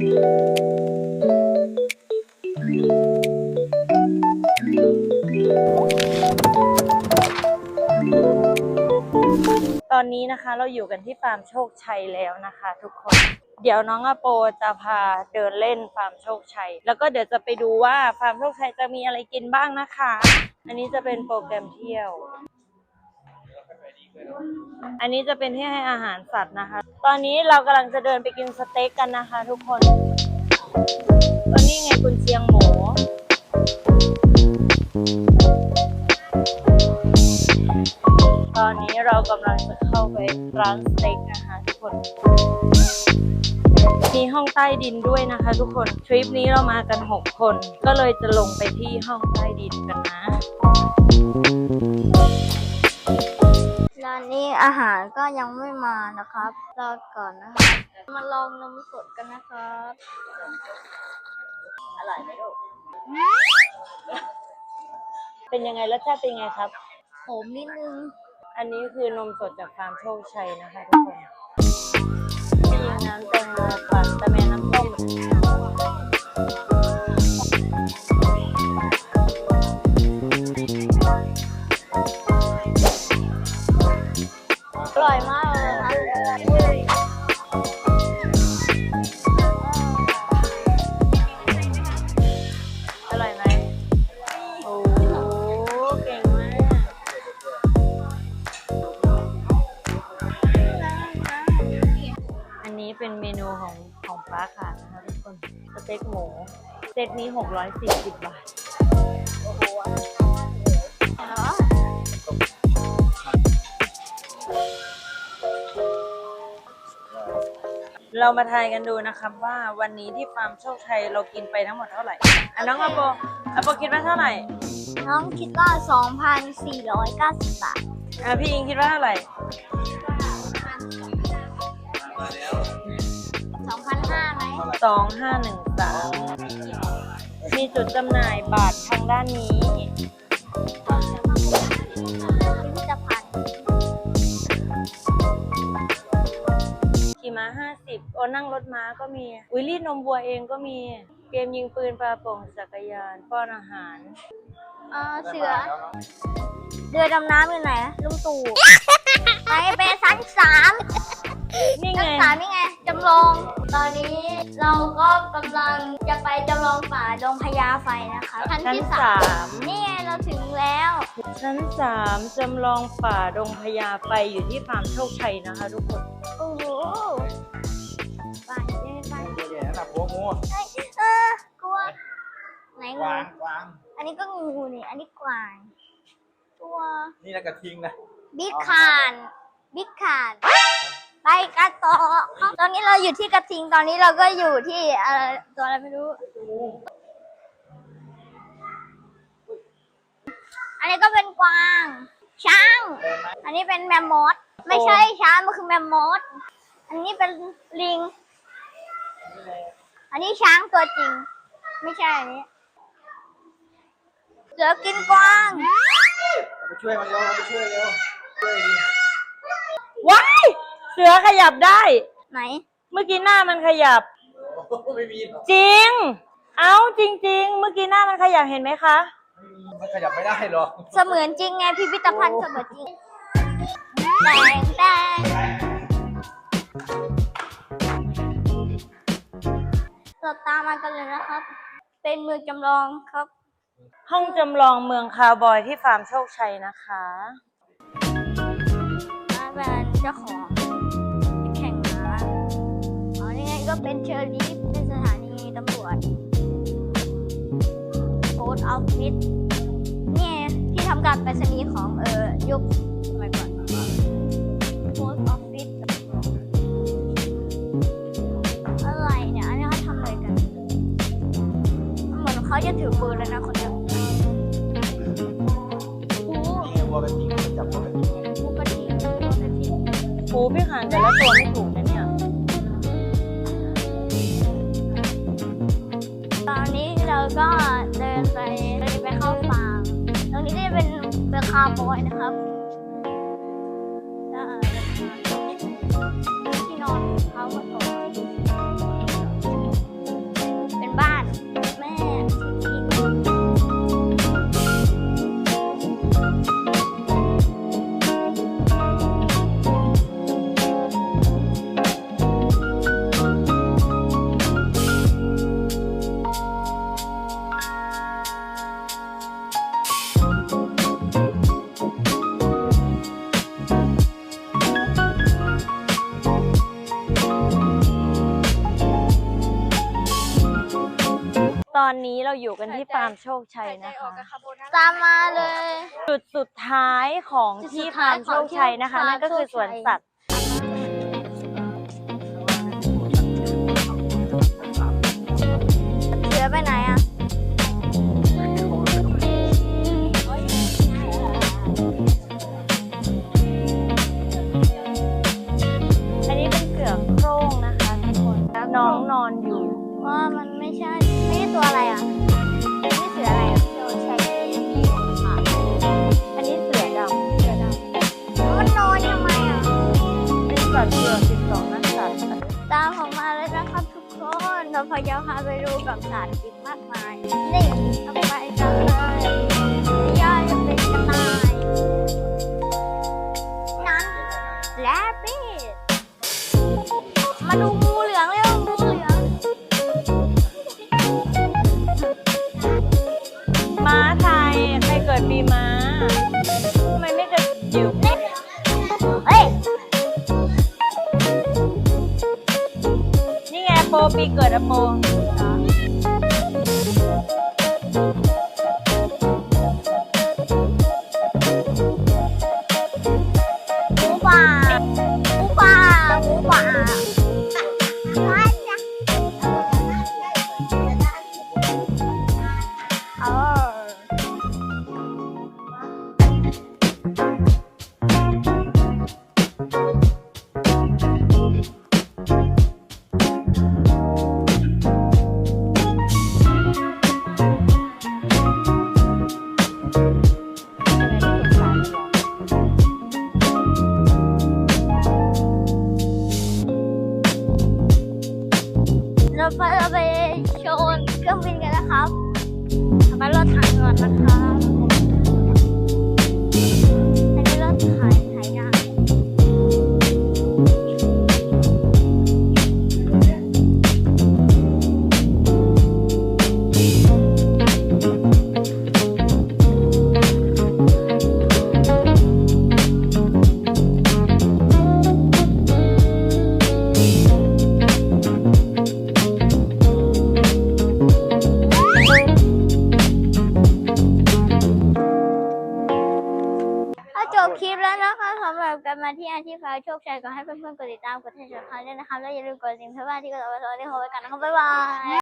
ตอนนี้นะคะเราอยู่กันที่ฟาร์มโชคชัยแล้วนะคะ ทุกคน เดี๋ยวน้องอโปจะพาเดินเล่นฟาร์มโชคชัย แล้วก็เดี๋ยวจะไปดูว่าฟาร์มโชคชัยจะมีอะไรกินบ้างนะคะ อันนี้จะเป็นโปรแกรมเที่ยว อันนี้จะเป็นที่ให้อาหารสัตว์นะคะ ตอนนี้เรากำลังจะเดินไปกินสเต็กกันนะคะ ทุกคนตอนนี้ไงคุณเชียงหมูตอนนี้เรากำลังจะเข้าไปร้านสเต็กนะคะทุกคน มีห้องใต้ดินด้วยนะคะ ทุกคน ทริปนี้เรามากัน 6 คน ก็เลยจะลงไปที่ห้องใต้ดินกันนะ อาหารก็ยังไม่มานะครับรอก่อนนะครับ มาลองนมสดกันนะครับ อร่อยไหมลูก เป็นยังไงรสชาติเป็นยังไงครับโหมนิดนึง อันนี้คือนมสดจากฟาร์มโชคชัยนะคะทุกคนมีน้ำแตงโมปั่นตะแมน้ำส้ม เซตนี้ 640 บาทเรามาทายกันดูนะครับว่าวันนี้ที่ฟาร์มโชคชัยเรากินไปทั้งหมดเท่าไหร่อะน้องอาโปอาโปคิดว่าเท่าไหร่ น้องคิดว่า 2,490 บาท อะพี่อิงคิดว่าเท่าไหร่2,500ไหม สองห้าหนึ่งสามมีจุดจำหน่ายบาททางด้านนี้พิพิธภัณฑ์ขี่ม้าห้าสิบโอนั่งรถม้าก็มีวิลลี่นมวัวเองก็มีเกมยิงปืนปลาโป่งจักรยานป้อนอาหารเออเสือ เรือดำน้ำอยู่ไหนลุงตู่ไปไปชั้นสาม นี่ชั้ไงนสามนี่ไงจำลอง ตอนนี้เราก็กำลังจะไปจำลองป่าดงพญาไฟนะคะชั้นชั้นที่สาสามม นี่ไงเราถึงแล้วชั้นสามจำลองป่าดงพญาไฟอยู่ที่ฟาร์มโชคชัยนะคะ ทุกคน โอ้โหไปเลยไปตัวใหญ่ระดับหัวงูเอ้ยเออกลัวไหนกงูวางกวางอันนี้ก็งูนี่อันนี้กวางตัว นี่นะกระทิงนะบิ๊กคานบิ๊กคาน ไปกันต่อตอนนี้เราอยู่ที่กระทิงตอนนี้เราก็อยู่ที่เอ่อตัวอะไรไม่รู้ อันนี้ก็เป็นกวาง ช้าง อันนี้เป็นแมมมอสไม่ใช่ช้างมันคือแมมมอสอันนี้เป็นลิง อันนี้ช้างตัวจริง ไม่ใช่อันนี้เสือกินกวางเอาไปช่วยมันเร็วเอาไปช่วยเร็วช่วยดิว้ายเสือขยับได้ ไหน เมื่อกี้หน้ามันขยับโอ้โหไม่มีหรอกจริง เอาจริง ๆ เมื่อกี้หน้ามันขยับเห็นไหมคะไม่มีมันขยับไม่ได้หรอกเสมือนจริงไงพิพิธภัณฑ์เสมือนจริงแดงแดงเราตามมากันเลยนะครับ เป็นเมืองจำลองครับ ห้องจำลองเมืองคาวบอยที่ฟาร์มโชคชัยนะคะมา เจ้าของแข่งม้าอ๋อนี่ไงก็เป็นเชอรี่เป็นสถานีตำรวจโพสออฟฟิศนี่ที่ทำการไปรษณีย์ของเออยุคสมัยก่อน พี่หานแต่ละตัวไม่ถูกนะเนี่ย ตอนนี้เราก็เดินไปเดินไปเข้าฟาร์มตรงนี้จะเป็นเป็นคาร์บอยนะครับ ตอนนี้เราอยู่กันที่ฟาร์มโชคชัยนะคะ ตามมาเลย จุดสุดท้ายของที่ฟาร์มโชคชัยนะคะนั่นก็คือสวนสัตว์ เป็นสัตว์เสือสิบสองนักสัตว์ตามผมมาเลยนะครับทุกคนเราพยายามพาไปดูกับสัตว์อีกมากมายนี่ทำไปกันเลยย่อยเป็นกระต่ายนั้นและปิดมาดู ปีเกิดอโปหมูป่าหมูป่าหมูป่า เราไปเราไปโชว์เครื่องบินกันนะครับทำไมรถถังก่อนนะครับ โชคชัยก็ให้เพื่อนๆกดติดตามกดแชร์ช่องด้วยนะครับแล้วอย่าลืมกดสิ่งเพื่อว่าที่กดเอาไว้ตอนนี้ขอไว้กันนะครับบ๊ายบาย